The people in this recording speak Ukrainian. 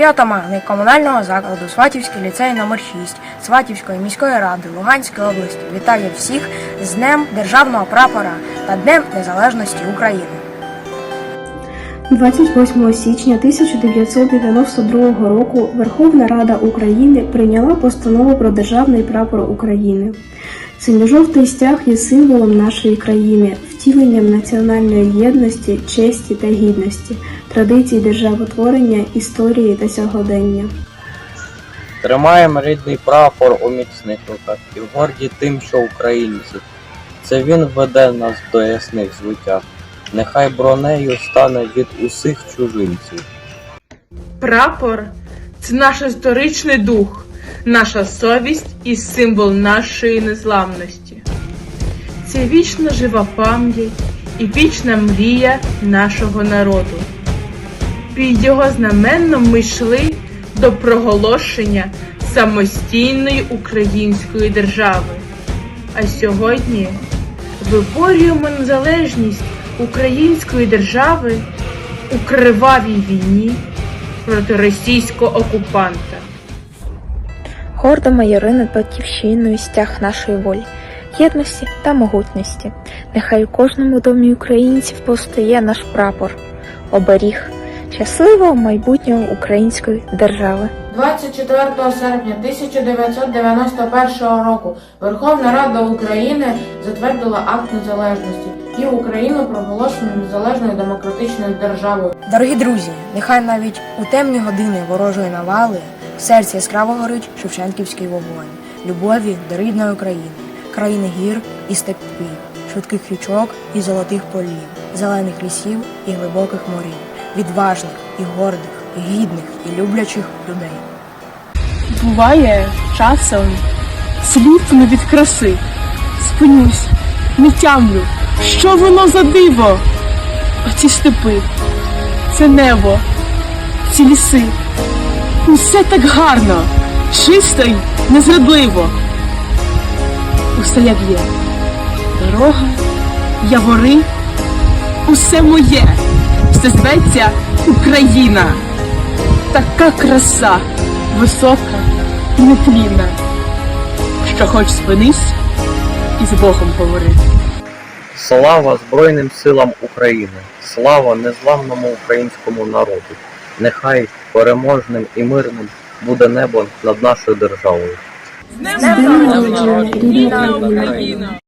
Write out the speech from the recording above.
Сергій Отаманик комунального закладу Сватівський ліцей номер 6 Сватівської міської ради Луганської області вітає всіх з Днем Державного прапора та Днем Незалежності України. 28 січня 1992 року Верховна Рада України прийняла постанову про державний прапор України. Синьо-жовтий стяг є символом нашої країни, втіленням національної єдності, честі та гідності, традицій державотворення, історії та сьогодення. Тримаємо рідний прапор у міцних руках і горді тим, що українці. Це він веде нас до ясних звиття. Нехай бронею стане від усіх чужинців. Прапор це наш історичний дух, наша совість і символ нашої незламності. Це вічно жива пам'ять і вічна мрія нашого народу. Під його знаменном ми йшли до проголошення самостійної української держави. А сьогодні виборюємо незалежність української держави у кривавій війні проти російського окупанта. Гордо майори над батьківщиною стяг нашої волі, єдності та могутності. Нехай у кожному домі українців постає наш прапор, оберіг щасливого майбутнього української держави. 24 серпня 1991 року Верховна Рада України затвердила акт незалежності і Україну проголошено незалежною демократичною державою. Дорогі друзі, нехай навіть у темні години ворожої навали в серці яскраво горить Шевченківський вогонь, любові до рідної України, країни гір і степів, швидких річок і золотих полів, зелених лісів і глибоких морів, відважних і гордих, гідних і люблячих людей. Буває часом сліпну від краси. Спинюсь, не тямлю, що воно за диво? Оці степи, це небо, ці ліси. Усе так гарно, чисто й незрадливо. Усе як є. Дорога, явори, усе моє, все зветься Україна. Така краса, висока і нетлінна, що хоч спинись і з Богом говори. Слава Збройним силам України! Слава незламному українському народу! Нехай переможним і мирним буде небо над нашою державою. З днем народження, рідна Україна!